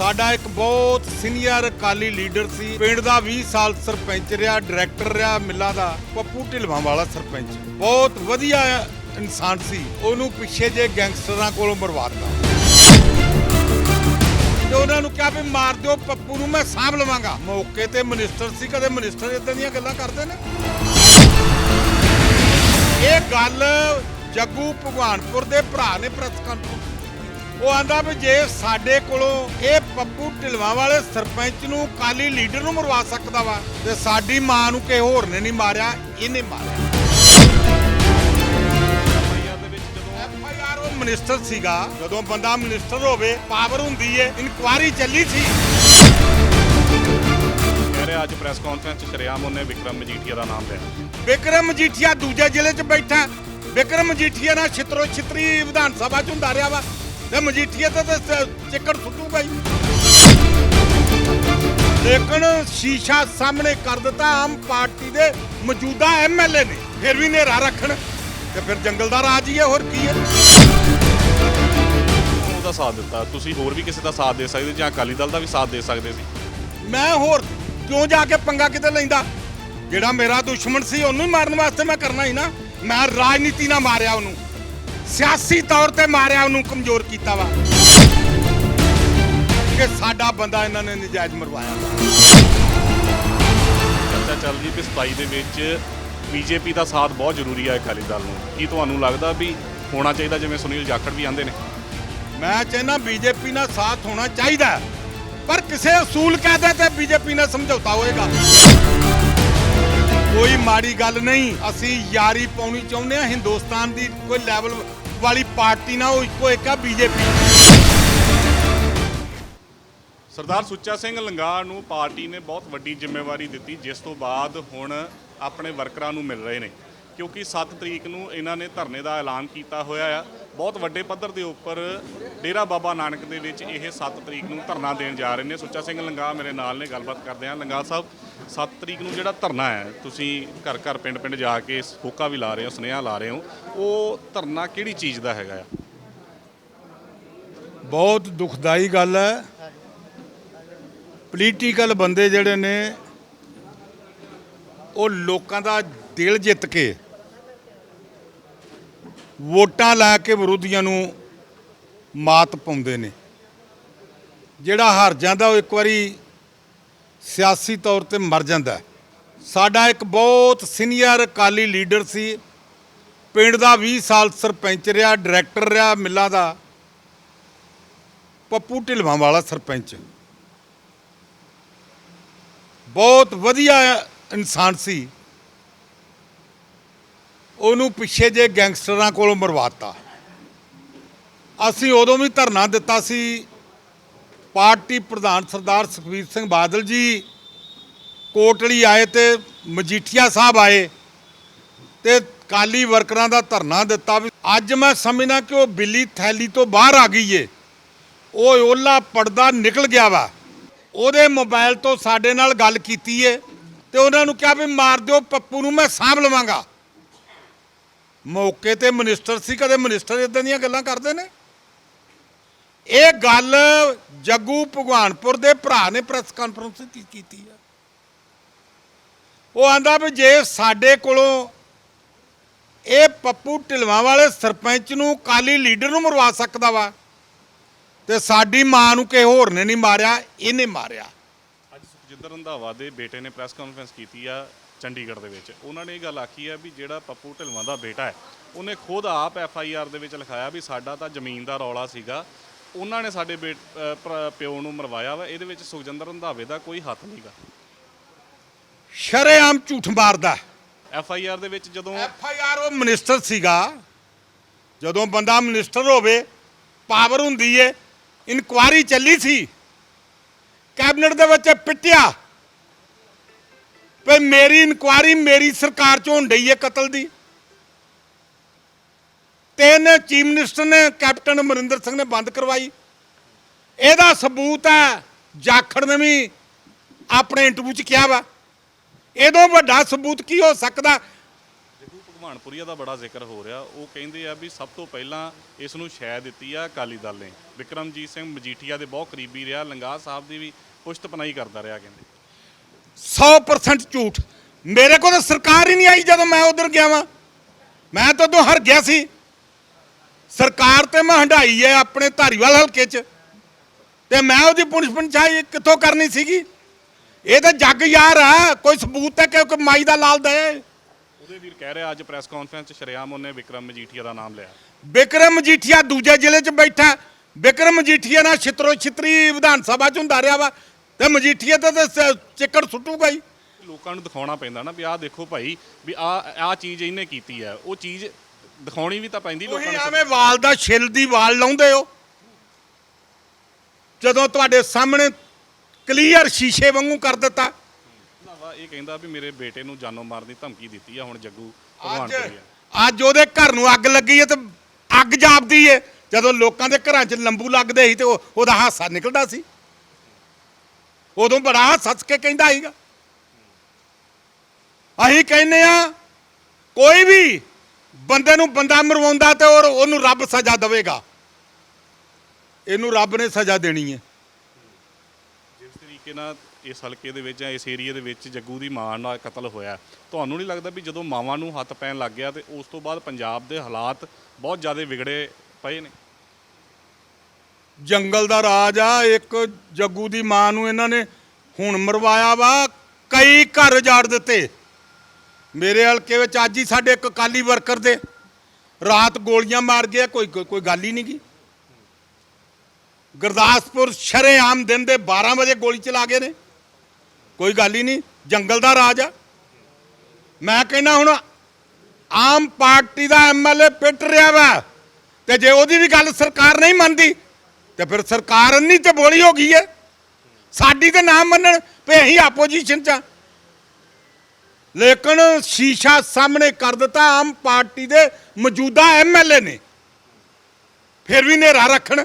ਸਾਡਾ ਇੱਕ ਬਹੁਤ ਸੀਨੀਅਰ ਅਕਾਲੀ ਲੀਡਰ ਸੀ। ਪਿੰਡ ਦਾ 20 ਸਾਲ ਸਰਪੰਚ ਰਿਹਾ ਡਾਇਰੈਕਟਰ ਰਿਹਾ ਮਿੱਲਾਂ ਦਾ, ਪੱਪੂ ਢਿਲਵਾਂ ਵਾਲਾ ਸਰਪੰਚ। ਬਹੁਤ ਵਧੀਆ ਇਨਸਾਨ ਸੀ। ਉਹਨੂੰ ਪਿੱਛੇ ਜੇ ਗੈਂਗਸਟਰਾਂ ਕੋਲੋਂ ਮਰਵਾਤਾ ਤੇ ਉਹਨਾਂ ਨੂੰ ਕਿਹਾ ਵੀ ਮਾਰ ਦਿਓ, ਪੱਪੂ ਨੂੰ ਮੈਂ ਸਾਂਭ ਲਵਾਂਗਾ। ਮੌਕੇ ਤੇ ਮਿਨਿਸਟਰ ਸੀ, ਕਦੇ ਮਿਨਿਸਟਰ ਇਦਾਂ ਦੀਆਂ ਗੱਲਾਂ ਕਰਦੇ ਨੇ? ਇਹ ਗੱਲ ਜੱਗੂ ਭਗਵਾਨਪੁਰ ਦੇ ਭਰਾ ਨੇ ਪ੍ਰੈਸ ਕਾਨਫਰੰਸ ਉਹ ਆਂਦਾ ਵੀ ਜੇ ਸਾਡੇ ਕੋਲੋਂ ਇਹ ਪੱਪੂ ਢਿਲਵਾਂ ਵਾਲੇ ਸਰਪੰਚ ਨੂੰ ਕਾਲੀ ਲੀਡਰ ਨੂੰ ਮਰਵਾ ਸਕਦਾ ਵਾ ਤੇ ਸਾਡੀ ਮਾਂ ਨੂੰ ਕਿਸੇ ਹੋਰ ਨੇ ਨਹੀਂ ਮਾਰਿਆ ਇਹਨੇ ਮਾਰਿਆ। ਉਹ ਮਿਨਿਸਟਰ ਸੀਗਾ ਜਦੋਂ ਬੰਦਾ ਮਿਨਿਸਟਰ ਹੋਵੇ ਪਾਵਰ ਹੁੰਦੀ ਏ ਇਨਕੁਆਰੀ ਚੱਲੀ ਸੀ। ਕਹਿ ਰਿਹਾ ਅੱਜ ਪ੍ਰੈਸ ਕਾਨਫਰੰਸ 'ਚ ਸ਼ਰੇਆਮ ਉਹਨੇ ਵਿਕਰਮ ਮਜੀਠੀਆ ਦਾ ਨਾਮ ਲਿਆ। ਵਿਕਰਮ ਮਜੀਠੀਆ ਦੂਜੇ ਜ਼ਿਲ੍ਹੇ 'ਚ ਬੈਠਾ। ਵਿਕਰਮ ਮਜੀਠੀਆ ਨਾਲ ਛਿਤਰੋ ਛਿਤਰੀ ਵਿਧਾਨ ਸਭਾ 'ਚ ਹੁੰਦਾ ਰਿਹਾ ਵਾ। ਤੇ ਮਜੀਠੀਆ ਤਾਂ ਤੇ ਚਿੱਕੜ ਸੁੱਟੂਗਾ ਹੀ ਲੇਕਿਨ ਸ਼ੀਸ਼ਾ ਸਾਹਮਣੇ ਕਰ ਦਿੱਤਾ ਆਮ ਪਾਰਟੀ ਦੇ ਮੌਜੂਦਾ ਐਮਐਲਏ ਨੇ ਫਿਰ ਵੀ ਨੇਰਾ ਰੱਖਣ ਤੇ ਫਿਰ ਜੰਗਲ ਦਾ ਰਾਜ ਹੀ ਹੈ ਹੋਰ ਕੀ ਹੈ। ਉਹਦਾ ਸਾਥ ਦਿੱਤਾ ਤੁਸੀਂ ਹੋਰ ਵੀ ਕਿਸੇ ਦਾ ਸਾਥ ਦੇ ਸਕਦੇ ਜਾਂ ਅਕਾਲੀ ਦਲ ਦਾ ਵੀ ਸਾਥ ਦੇ ਸਕਦੇ ਸੀ? ਮੈਂ ਹੋਰ ਕਿਉਂ ਜਾ ਕੇ ਪੰਗਾ ਕਿਤੇ ਲੈਂਦਾ? ਜਿਹੜਾ ਮੇਰਾ ਦੁਸ਼ਮਣ ਸੀ ਉਹਨੂੰ ਹੀ ਮਾਰਨ ਵਾਸਤੇ ਮੈਂ ਕਰਨਾ ਹੀ ਨਾ। ਮੈਂ ਰਾਜਨੀਤੀ ਨਾਲ ਮਾਰਿਆ ਉਹਨੂੰ। ਸਿਆਸੀ ਤੌਰ ਤੇ ਮਾਰਿਆ ਉਹਨੂੰ ਕਮਜ਼ੋਰ ਕੀਤਾ ਵਾ। ਕਿ ਸਾਡਾ ਬੰਦਾ ਇਹਨਾਂ ਨੇ ਨਜਾਇਜ਼ ਮਰਵਾਇਆ। ਚਰਚਾ ਚੱਲ ਰਹੀ ਕਿ 27 ਦੇ ਵਿੱਚ ਬੀਜੇਪੀ ਦਾ ਸਾਥ ਬਹੁਤ ਜ਼ਰੂਰੀ ਹੈ ਅਕਾਲੀ ਦਲ ਨੂੰ। ਕੀ ਤੁਹਾਨੂੰ ਲੱਗਦਾ ਵੀ ਹੋਣਾ ਚਾਹੀਦਾ ਜਿਵੇਂ ਸੁਨੀਲ ਜਾਖੜ ਵੀ ਆਂਦੇ ਨੇ? ਮੈਂ ਕਹਿੰਦਾ ਬੀਜੇਪੀ ਨਾਲ ਸਾਥ ਹੋਣਾ ਚਾਹੀਦਾ। ਪਰ ਕਿਸੇ ਅਸੂਲ ਕਾਇਦੇ ਤੇ ਬੀਜੇਪੀ ਨਾਲ ਸਮਝੌਤਾ ਹੋਏਗਾ? ਕੋਈ ਮਾੜੀ ਗੱਲ ਨਹੀਂ ਅਸੀਂ ਯਾਰੀ ਪਾਉਣੀ ਚਾਹੁੰਦੇ ਹਾਂ ਹਿੰਦੁਸਤਾਨ ਦੀ ਕੋਈ ਲੈਵਲ ਵਾਲੀ ਪਾਰਟੀ ਨਾਲ ਉਹ ਇੱਕੋ ਇੱਕ ਆ ਬੀਜੇਪੀ। ਸਰਦਾਰ ਸੁੱਚਾ ਸਿੰਘ ਲੰਗਾਹ ਨੂੰ ਪਾਰਟੀ ਨੇ ਬਹੁਤ ਵੱਡੀ ਜ਼ਿੰਮੇਵਾਰੀ ਦਿੱਤੀ, ਜਿਸ ਤੋਂ ਬਾਅਦ ਹੁਣ ਆਪਣੇ ਵਰਕਰਾਂ ਨੂੰ ਮਿਲ ਰਹੇ ਨੇ। ਕਿਉਂਕਿ 7 ਤਰੀਕ ਨੂੰ ਇਹਨਾਂ ਨੇ ਧਰਨੇ ਦਾ ਐਲਾਨ ਕੀਤਾ ਹੋਇਆ ਆ। ਬਹੁਤ ਵੱਡੇ ਪੱਧਰ ਦੇ ਉੱਪਰ ਡੇਰਾ ਬਾਬਾ ਨਾਨਕ ਦੇ ਵਿੱਚ ਇਹ 7 ਤਰੀਕ ਨੂੰ ਧਰਨਾ ਦੇਣ ਜਾ ਰਹੇ ਨੇ। ਸੁੱਚਾ ਸਿੰਘ ਲੰਗਾਹ ਮੇਰੇ ਨਾਲ ਨੇ, ਗੱਲਬਾਤ ਕਰਦੇ ਹਾਂ। ਲੰਗਾਹ ਸਾਹਿਬ 7 ਤਰੀਕ ਨੂੰ ਜਿਹੜਾ ਧਰਨਾ ਹੈ, ਤੁਸੀਂ ਘਰ ਘਰ ਪਿੰਡ ਪਿੰਡ ਜਾ ਕੇ ਹੋਕਾ ਵੀ ਲਾ ਰਹੇ ਹੋ, ਸੁਨੇਹਾ ਲਾ ਰਹੇ ਹੋ। ਉਹ ਧਰਨਾ ਕਿਹੜੀ ਚੀਜ਼ ਦਾ ਹੈਗਾ ਆ? ਬਹੁਤ ਦੁਖਦਾਈ ਗੱਲ ਹੈ। ਪੋਲੀਟੀਕਲ ਬੰਦੇ ਜਿਹੜੇ ਨੇ, ਉਹ ਲੋਕਾਂ ਦਾ ਦਿਲ ਜਿੱਤ ਕੇ ਵੋਟਾਂ ਲੈ ਕੇ ਵਿਰੋਧੀਆਂ ਨੂੰ ਮਾਤ ਪਾਉਂਦੇ ਨੇ। ਜਿਹੜਾ ਹਾਰ ਜਾਂਦਾ ਉਹ ਇੱਕ ਵਾਰੀ ਸਿਆਸੀ ਤੌਰ ਤੇ ਮਰ ਜਾਂਦਾ ਸਾਡਾ ਇੱਕ ਬਹੁਤ ਸੀਨੀਅਰ ਅਕਾਲੀ ਲੀਡਰ ਸੀ। ਪਿੰਡ ਦਾ 20 ਸਾਲ ਸਰਪੰਚ ਰਿਹਾ, ਡਾਇਰੈਕਟਰ ਰਿਹਾ ਮਿੱਲਾਂ ਦਾ। ਪੱਪੂ ਢਿਲਵਾਂ ਵਾਲਾ ਸਰਪੰਚ। ਬਹੁਤ ਵਧੀਆ ਇਨਸਾਨ ਸੀ। ਉਹਨੂੰ ਪਿੱਛੇ ਜੇ ਗੈਂਗਸਟਰਾਂ ਕੋਲੋਂ ਮਰਵਾਤਾ। ਅਸੀਂ ਉਦੋਂ ਵੀ ਧਰਨਾ ਦਿੱਤਾ ਸੀ। ਪਾਰਟੀ ਪ੍ਰਧਾਨ ਸਰਦਾਰ ਸੁਖਬੀਰ ਸਿੰਘ ਬਾਦਲ ਜੀ ਕੋਟਲੀ ਆਏ ਤੇ ਮਜੀਠੀਆ ਸਾਹਿਬ ਆਏ ਤੇ ਕਾਲੀ ਵਰਕਰਾਂ ਦਾ ਧਰਨਾ ਦਿੱਤਾ ਵੀ ਅੱਜ ਮੈਂ ਸਮਝਣਾ ਕਿ ਉਹ ਬਿੱਲੀ ਥੈਲੀ ਤੋਂ ਬਾਹਰ ਆ ਗਈ ਏ। ਉਹ ਓਲਾ ਪਰਦਾ ਨਿਕਲ ਗਿਆ ਵਾ। ਉਹਦੇ ਮੋਬਾਈਲ ਤੋਂ ਸਾਡੇ ਨਾਲ ਗੱਲ ਕੀਤੀ ਏ ਤੇ ਉਹਨਾਂ ਨੂੰ ਕਿਹਾ ਵੀ ਮਾਰ ਦਿਓ, ਪੱਪੂ ਨੂੰ ਮੈਂ ਸਾਂਭ ਲਵਾਂਗਾ। ਮੌਕੇ ਤੇ ਮਿਨਿਸਟਰ ਸੀ, ਕਦੇ ਮਿਨਿਸਟਰ ਇਦਾਂ ਦੀਆਂ ਗੱਲਾਂ ਕਰਦੇ ਨੇ? ਇਹ ਗੱਲ ਜੱਗੂ ਭਗਵਾਨਪੁਰ ਦੇ ਭਰਾ ਨੇ ਪ੍ਰੈਸ ਕਾਨਫਰੰਸ ਕੀਤੀ ਆ। ਉਹ ਆਂਦਾ ਵੀ ਜੇ ਸਾਡੇ ਕੋਲੋਂ ਇਹ ਪੱਪੂ ਢਿਲਵਾਂ ਵਾਲੇ ਸਰਪੰਚ ਨੂੰ ਕਾਲੀ ਲੀਡਰ ਨੂੰ ਮਰਵਾ ਸਕਦਾ ਵਾ, ਤੇ ਸਾਡੀ ਮਾਂ ਨੂੰ ਕਿਸੇ ਹੋਰ ਨੇ ਨਹੀਂ ਮਾਰਿਆ, ਇਹਨੇ ਮਾਰਿਆ। ਅੱਜ ਸੁਖਜਿੰਦਰ ਰੰਧਾਵਾ ਦੇ ਬੇਟੇ ਨੇ ਪ੍ਰੈਸ ਕਾਨਫਰੰਸ ਕੀਤੀ ਆ। ਚੰਡੀਗੜ੍ਹ ਦੇ ਵਿੱਚ। ਉਹਨਾਂ ਨੇ ਇਹ ਗੱਲ ਆਖੀ ਆ ਵੀ ਜਿਹੜਾ ਪੱਪੂ ਢਿਲਵਾਂ ਦਾ ਬੇਟਾ ਹੈ ਉਹਨੇ ਖੁਦ ਆਪ ਐਫ ਆਈ ਆਰ ਦੇ ਵਿੱਚ ਲਿਖਾਇਆ ਵੀ ਸਾਡਾ ਤਾਂ ਜ਼ਮੀਨ ਦਾ ਰੌਲਾ ਸੀਗਾ। ਉਹਨਾਂ ਨੇ ਸਾਡੇ ਬੇ- ਭਰਾ- ਪਿਓ ਨੂੰ ਮਰਵਾਇਆ ਵਾ ਇਹਦੇ ਵਿੱਚ ਸੁਖਜਿੰਦਰ ਰੰਧਾਵੇ ਦਾ ਕੋਈ ਹੱਥ ਨਹੀਂਗਾ ਸ਼ਰੇਆਮ ਝੂਠ ਮਾਰਦਾ ਐਫ ਆਈ ਆਰ ਦੇ ਵਿੱਚ ਜਦੋਂ ਐਫ ਆਈ ਆਰ ਉਹ ਮਿਨਿਸਟਰ ਸੀਗਾ ਜਦੋਂ ਬੰਦਾ ਮਿਨਿਸਟਰ ਹੋਵੇ ਪਾਵਰ ਹੁੰਦੀ ਏ ਇਨਕੁਆਰੀ ਚੱਲੀ ਸੀ ਕੈਬਨਿਟ ਦੇ ਵਿੱਚ ਪਿੱਟਿਆ। ਵੀ ਮੇਰੀ ਇਨਕੁਆਰੀ ਮੇਰੀ ਸਰਕਾਰ 'ਚੋਂ ਹੋਣ ਡਈ ਏ ਕਤਲ ਦੀ। ਤਿੰਨ ਚੀਫ ਮਿਨਿਸਟਰ ਨੇ, ਕੈਪਟਨ ਅਮਰਿੰਦਰ ਸਿੰਘ ਨੇ ਬੰਦ ਕਰਵਾਈ। ਇਹਦਾ ਸਬੂਤ ਹੈ, ਜਾਖੜ ਨੇ ਵੀ ਆਪਣੇ ਇੰਟਰਵਿਊ ਚ ਕਿਹਾ ਵਾ। ਇਹਦੋਂ ਵੱਡਾ ਸਬੂਤ ਕੀ ਹੋ ਸਕਦਾ? ਭਗਵਾਨਪੁਰੀਆ ਦਾ ਬੜਾ ਜ਼ਿਕਰ ਹੋ ਰਿਹਾ। ਉਹ ਕਹਿੰਦੇ ਆ ਵੀ ਸਭ ਤੋਂ ਪਹਿਲਾਂ ਇਸ ਨੂੰ ਸ਼ੈ ਦਿੱਤੀ ਆ ਅਕਾਲੀ ਦਲ ਨੇ। ਵਿਕਰਮਜੀਤ ਸਿੰਘ ਮਜੀਠੀਆ ਦੇ ਬਹੁਤ ਕਰੀਬੀ ਰਿਹਾ। ਲੰਗਾ ਸਾਹਿਬ ਦੀ ਵੀ ਪੁਸ਼ਤ ਪਨਾਈ ਕਰਦਾ ਰਿਹਾ, ਕਹਿੰਦੇ। 100% ਝੂਠ। ਮੇਰੇ ਕੋਲ ਤਾਂ ਸਰਕਾਰ ਹੀ ਨਹੀਂ ਆਈ ਜਦੋਂ ਮੈਂ ਉਧਰ ਗਿਆ ਵਾਂ। ਮੈਂ ਤਾਂ ਉਦੋਂ ਹਰ ਗਿਆ ਸੀ। ਸਰਕਾਰ ਤੇ ਮੈਂ ਹੰਡਾਈ ਹੈ ਆਪਣੇ ਧਾਰੀਵਾਲ ਹਲਕੇ 'ਚ। ਤੇ ਮੈਂ ਉਹਦੀ ਪੁਲਿਸ ਪੰਚਾਇਤ ਕਿੱਥੋਂ ਕਰਨੀ ਸੀਗੀ? ਇਹ ਤਾਂ ਜੱਗ ਯਾਰ ਆ ਕੋਈ ਸਬੂਤ ਹੈ ਕਿ ਕੋਈ ਮਾਈ ਦਾ ਲਾਲ ਦੇ ਉਹਦੇ ਵੀਰ ਕਹਿ ਰਿਹਾ ਅੱਜ ਪ੍ਰੈਸ ਕਾਨਫਰੰਸ 'ਚ ਸ਼ਰੇਆਮ ਉਹਨੇ ਵਿਕਰਮ ਮਜੀਠੀਆ ਦਾ ਨਾਮ ਲਿਆ। ਬਿਕਰਮ ਮਜੀਠੀਆ ਦੂਜੇ ਜ਼ਿਲ੍ਹੇ 'ਚ ਬੈਠਾ। ਬਿਕਰਮ ਮਜੀਠੀਆ ਨਾਲ ਛਿਤਰੋ ਛਿਤਰੀ ਵਿਧਾਨ ਸਭਾ 'ਚ ਹੁੰਦਾ ਰਿਹਾ ਵਾ। ਤੇ ਮਜੀਠੀਆ ਤੇ ਤਾਂ ਸ- ਚਿੱਕੜ ਸੁੱਟੂਗਾ ਹੀ। ਲੋਕਾਂ ਨੂੰ ਦਿਖਾਉਣਾ ਪੈਂਦਾ ਨਾ ਵੀ ਆਹ ਦੇਖੋ ਭਾਈ ਵੀ ਆ ਆ ਚੀਜ਼ ਇਹਨੇ ਕੀਤੀ ਹੈ। ਉਹ ਚੀਜ਼ ਦਿਖਾਉਣੀ ਵੀ ਤਾਂ ਪੈਂਦੀ ਲੋਕਾਂ ਨੂੰ ਐਵੇਂ ਵਾਲ ਦਾ ਛਿੱਲ ਦੀ ਵਾਲ ਲਾਉਂਦੇ ਹੋ। ਜਦੋਂ ਤੁਹਾਡੇ ਸਾਹਮਣੇ ਕਲੀਅਰ ਸ਼ੀਸ਼ੇ ਵਾਂਗੂ ਕਰ ਦਿੱਤਾ। ਰੰਧਾਵਾ ਇਹ ਕਹਿੰਦਾ ਵੀ ਮੇਰੇ ਬੇਟੇ ਨੂੰ ਜਾਨੋਂ ਮਾਰਨ ਦੀ ਧਮਕੀ ਦਿੱਤੀ ਆ ਹੁਣ ਜੱਗੂ ਅੱਜ ਭਗਵਾਨਪੁਰੀਆ ਅੱਜ ਉਹਦੇ ਘਰ ਨੂੰ ਅੱਗ ਲੱਗੀ ਹੈ ਤੇ ਅੱਗ ਜਾਪਦੀ ਹੈ। ਜਦੋਂ ਲੋਕਾਂ ਦੇ ਘਰਾਂ 'ਚ ਲੰਬੂ ਲੱਗਦੇ ਸੀ ਤੇ ਉਹ- ਉਹਦਾ ਹਾਸਾ ਨਿਕਲਦਾ ਸੀ। ਉਦੋਂ ਬੜਾ ਸੱਚ ਕੇ ਕਹਿੰਦਾ ਸੀਗਾ। ਅਸੀਂ ਕਹਿੰਦੇ ਆ ਕੋਈ ਵੀ ਬੰਦੇ ਨੂੰ ਬੰਦਾ ਮਰਵਾਉਂਦਾ ਤੇ ਔਰ ਉਹਨੂੰ ਰੱਬ ਸਜ਼ਾ ਦੇਵੇਗਾ। ਇਹਨੂੰ ਰੱਬ ਨੇ ਸਜ਼ਾ ਦੇਣੀ ਹੈ। ਜਿਸ ਤਰੀਕੇ ਨਾਲ ਇਸ ਹਲਕੇ ਦੇ ਵਿੱਚ ਜਾਂ ਇਸ ਏਰੀਆ ਦੇ ਵਿੱਚ ਜੱਗੂ ਦੀ ਮਾਂ ਨਾਲ ਕਤਲ ਹੋਇਆ, ਤੁਹਾਨੂੰ ਨਹੀਂ ਲੱਗਦਾ ਵੀ ਜਦੋਂ ਮਾਵਾਂ ਨੂੰ ਹੱਥ ਪੈਣ ਲੱਗ ਗਿਆ ਤੇ ਉਸ ਤੋਂ ਬਾਅਦ ਪੰਜਾਬ ਦੇ ਹਾਲਾਤ ਬਹੁਤ ਜ਼ਿਆਦਾ ਵਿਗੜੇ ਪਏ ਨੇ? ਜੰਗਲ ਦਾ ਰਾਜ ਆ, ਇੱਕ ਜੱਗੂ ਦੀ ਮਾਂ ਨੂੰ ਇਹਨਾਂ ਨੇ ਹੁਣ ਮਰਵਾਇਆ ਵਾ, ਕਈ ਘਰ ਉਜਾੜ ਦਿੱਤੇ। ਮੇਰੇ ਹਲਕੇ ਵਿੱਚ ਅੱਜ ਹੀ ਸਾਡੇ ਇੱਕ ਅਕਾਲੀ ਵਰਕਰ ਦੇ ਰਾਤ ਗੋਲੀਆਂ ਮਾਰ ਗਿਆ, ਕੋਈ ਕੋਈ ਗੱਲ ਹੀ ਨਹੀਂ ਗੀ। ਗੁਰਦਾਸਪੁਰ ਸ਼ਰੇਆਮ ਦਿਨ ਦੇ 12 ਵਜੇ ਗੋਲੀ ਚਲਾ ਗਏ ਨੇ। ਕੋਈ ਗੱਲ ਹੀ ਨਹੀਂ, ਜੰਗਲ ਦਾ ਰਾਜ ਆ। ਮੈਂ ਕਹਿੰਦਾ ਹੁਣ ਆਮ ਪਾਰਟੀ ਦਾ ਐਮਐਲਏ ਪਿੱਟ ਰਿਹਾ ਵਾ, ਤੇ ਜੇ ਉਹਦੀ ਵੀ ਗੱਲ ਸਰਕਾਰ ਨਹੀਂ ਮੰਨਦੀ ਤੇ ਫਿਰ ਸਰਕਾਰ ਅੰਨੀ ਤੇ ਬੋਲੀ ਹੋ ਗਈ ਹੈ। ਸਾਡੀ ਤੇ ਨਾ ਮੰਨਣ ਵੀ ਅਸੀਂ ਆਪੋਜੀਸ਼ਨ ਚ ਆ। ਲੇਕਿਨ ਸ਼ੀਸ਼ਾ ਸਾਹਮਣੇ ਕਰ ਦਿੱਤਾ ਆਮ ਪਾਰਟੀ ਦੇ ਮੌਜੂਦਾ ਐਮਐਲਏ ਨੇ। ਫਿਰ ਵੀ ਨੇਰਾ ਰੱਖਣ,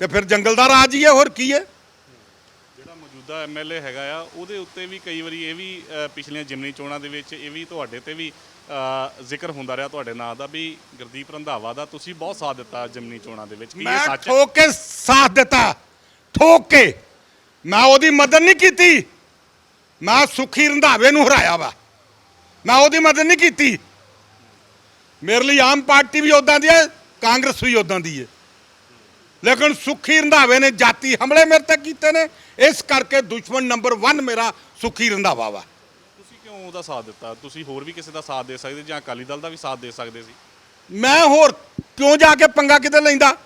ਤੇ ਫਿਰ ਜੰਗਲ ਦਾ ਰਾਜ ਹੀ ਹੈ, ਹੋਰ ਕੀ ਹੈ। ਜਿਹੜਾ ਮੌਜੂਦਾ ਐਮਐਲਏ ਹੈਗਾ ਆ, ਉਹਦੇ ਉੱਤੇ ਵੀ ਕਈ ਵਾਰੀ ਇਹ ਵੀ ਪਿਛਲੀਆਂ ਜਿਮਨੀ ਚੋਣਾਂ ਦੇ ਵਿੱਚ ਇਹ ਵੀ ਤੁਹਾਡੇ ਤੇ ਵੀ ਜ਼ਿਕਰ ਹੁੰਦਾ ਰਿਹਾ ਤੁਹਾਡੇ ਨਾਂ ਦਾ ਵੀ ਗੁਰਦੀਪ ਰੰਧਾਵਾ ਦਾ ਤੁਸੀਂ ਬਹੁਤ ਸਾਥ ਦਿੱਤਾ ਜਿਮਨੀ ਚੋਣਾਂ ਦੇ ਵਿੱਚ। ਕੀ ਇਹ ਮੈਂ ਸੱਚ ਹੈ? ਠੋਕ ਕੇ ਸਾਥ ਦਿੱਤਾ। ਠੋਕ ਕੇ। ਮੈਂ ਉਹਦੀ ਮਦਦ ਨਹੀਂ ਕੀਤੀ। ਮੈਂ ਸੁਖੀ ਰੰਧਾਵੇ ਨੂੰ ਹਰਾਇਆ ਵਾ। ਮੈਂ ਉਹਦੀ ਮਦਦ ਨਹੀਂ ਕੀਤੀ। ਮੇਰੇ ਲਈ ਆਮ ਪਾਰਟੀ ਵੀ ਉਦਾਂ ਦੀ ਹੈ ਕਾਂਗਰਸ ਵੀ ਉਦਾਂ ਦੀ ਹੈ। ਲੇਕਿਨ ਸੁਖੀ ਰੰਧਾਵੇ ਨੇ ਜਾਤੀ ਹਮਲੇ ਮੇਰੇ ਤੇ ਕੀਤੇ ਨੇ। ਇਸ ਕਰਕੇ ਦੁਸ਼ਮਣ ਨੰਬਰ 1 ਮੇਰਾ ਸੁਖੀ ਰੰਧਾਵਾ ਵਾ। ਕਿਉਂ ਉਹਦਾ ਸਾਥ ਦਿੱਤਾ। ਤੁਸੀਂ ਹੋਰ ਵੀ ਕਿਸੇ ਦਾ ਸਾਥ ਦੇ ਸਕਦੇ ਜਾਂ ਅਕਾਲੀ ਦਲ ਦਾ ਵੀ ਸਾਥ ਦੇ ਸਕਦੇ ਸੀ? ਮੈਂ ਹੋਰ ਕਿਉਂ ਜਾ ਕੇ ਪੰਗਾ ਕਿਤੇ ਲੈਂਦਾ?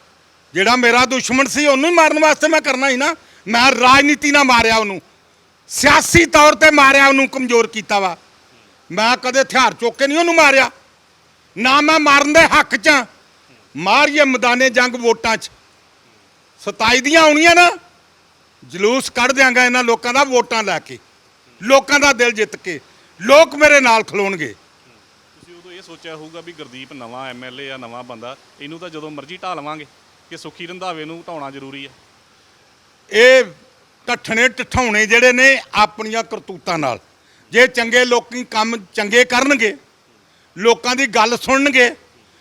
ਜਿਹੜਾ ਮੇਰਾ ਦੁਸ਼ਮਣ ਸੀ, ਉਹਨੂੰ ਹੀ ਮਾਰਨ ਵਾਸਤੇ ਮੈਂ ਕਰਨਾ ਹੀ ਨਾ। ਮੈਂ ਰਾਜਨੀਤੀ ਨਾਲ ਮਾਰਿਆ ਉਹਨੂੰ। ਸਿਆਸੀ ਤੌਰ ਤੇ ਮਾਰਿਆ ਉਹਨੂੰ, ਕਮਜ਼ੋਰ ਕੀਤਾ ਵਾ। ਮੈਂ ਕਦੇ ਹਥਿਆਰ ਚੁੱਕ ਕੇ ਨਹੀਂ ਉਹਨੂੰ ਮਾਰਿਆ। ਨਾ ਮੈਂ ਮਾਰਨ ਦੇ ਹੱਕ 'ਚ ਆਂ। ਮਾਰੀਏ ਮੈਦਾਨੇ ਜੰਗ ਵੋਟਾਂ 'ਚ। 27 ਦੀਆਂ ਆਉਣੀਆਂ ਨਾ। ਜਲੂਸ ਕੱਢ ਦਿਆਂਗਾ ਇਹਨਾਂ ਲੋਕਾਂ ਦਾ ਵੋਟਾਂ ਲੈ ਕੇ। ਲੋਕਾਂ ਦਾ ਦਿਲ ਜਿੱਤ ਕੇ। ਲੋਕ ਮੇਰੇ ਨਾਲ ਖਲੋਣਗੇ। ਤੁਸੀਂ ਉਦੋਂ ਇਹ ਸੋਚਿਆ ਹੋਊਗਾ ਵੀ ਗੁਰਦੀਪ ਨਵਾਂ ਐਮਐਲਏ ਆ ਨਵਾਂ ਬੰਦਾ ਇਹਨੂੰ ਤਾਂ ਜਦੋਂ ਮਰਜ਼ੀ ਢਾ ਲਵਾਂਗੇ ਕਿ ਸੁਖੀ ਰੰਧਾਵੇ ਨੂੰ ਢਾਉਣਾ ਜ਼ਰੂਰੀ ਹੈ ਇਹ ਟੱਠਣੇ ਟਠਾਉਣੇ ਜਿਹੜੇ ਨੇ ਆਪਣੀਆਂ ਕਰਤੂਤਾਂ ਨਾਲ। ਜੇ ਚੰਗੇ ਲੋਕੀ ਕੰਮ ਚੰਗੇ ਕਰਨਗੇ ਲੋਕਾਂ ਦੀ ਗੱਲ ਸੁਣਨਗੇ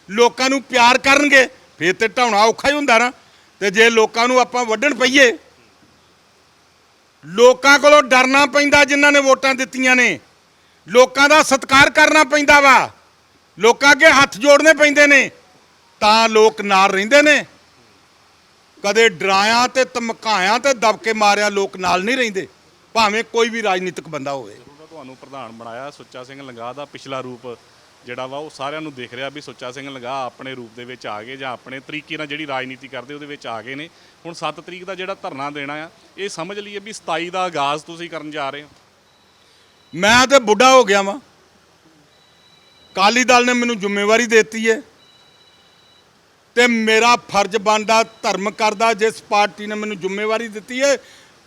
ਲੋਕਾਂ ਨੂੰ ਪਿਆਰ ਕਰਨਗੇ ਫਿਰ ਤੇ ਢਾਉਣਾ ਔਖਾ ਹੀ ਹੁੰਦਾ ਨਾ। ਤੇ ਜੇ ਲੋਕਾਂ ਨੂੰ ਆਪਾਂ ਵੱਢਣ ਪਈਏ ਲੋਕਾਂ ਕੋਲੋਂ ਡਰਨਾ ਪੈਂਦਾ ਜਿਨ੍ਹਾਂ ਨੇ ਵੋਟਾਂ ਦਿੱਤੀਆਂ ਨੇ। ਲੋਕਾਂ ਦਾ ਸਤਿਕਾਰ ਕਰਨਾ ਪੈਂਦਾ ਵਾ। ਲੋਕਾਂ ਅੱਗੇ ਹੱਥ ਜੋੜਨੇ ਪੈਂਦੇ ਨੇ, ਤਾਂ ਲੋਕ ਨਾਲ ਰਹਿੰਦੇ ਨੇ। ਕਦੇ ਡਰਾਇਆ ਤੇ ਧਮਕਾਇਆ ਤੇ ਦਬਕੇ ਮਾਰਿਆ ਲੋਕ ਨਾਲ ਨਹੀਂ ਰਹਿੰਦੇ। ਭਾਵੇਂ ਕੋਈ ਵੀ ਰਾਜਨੀਤਿਕ ਬੰਦਾ ਹੋਵੇ। ਤੁਹਾਨੂੰ ਪ੍ਰਧਾਨ ਬਣਾਇਆ ਸੁੱਚਾ ਸਿੰਘ ਲੰਗਾਹ ਦਾ ਪਿਛਲਾ ਰੂਪ ਜਿਹੜਾ ਵਾ, ਉਹ ਸਾਰਿਆਂ ਨੂੰ ਦੇਖ ਰਿਹਾ ਵੀ ਸੁੱਚਾ ਸਿੰਘ ਲੰਗਾਹ ਆਪਣੇ ਰੂਪ ਦੇ ਵਿੱਚ ਆ ਗਏ ਜਾਂ ਆਪਣੇ ਤਰੀਕੇ ਨਾਲ ਜਿਹੜੀ ਰਾਜਨੀਤੀ ਕਰਦੇ ਉਹਦੇ ਵਿੱਚ ਆ ਗਏ ਨੇ। ਹੁਣ 7 ਤਰੀਕ ਦਾ ਜਿਹੜਾ ਧਰਨਾ ਦੇਣਾ ਆ, ਇਹ ਸਮਝ ਲਈਏ ਵੀ 27 ਦਾ ਆਗਾਜ਼ ਤੁਸੀਂ ਕਰਨ ਜਾ ਰਹੇ ਹੋ। ਮੈਂ ਤੇ ਬੁੱਢਾ ਹੋ ਗਿਆ ਵਾਂ। ਕਾਲੀ ਦਲ ਨੇ ਮੈਨੂੰ ਜ਼ਿੰਮੇਵਾਰੀ ਦਿੱਤੀ ਹੈ ਤੇ ਮੇਰਾ ਫਰਜ਼ ਬਣਦਾ, ਧਰਮ ਕਰਦਾ, ਜਿਸ ਪਾਰਟੀ ਨੇ ਮੈਨੂੰ ਜ਼ਿੰਮੇਵਾਰੀ ਦਿੱਤੀ ਹੈ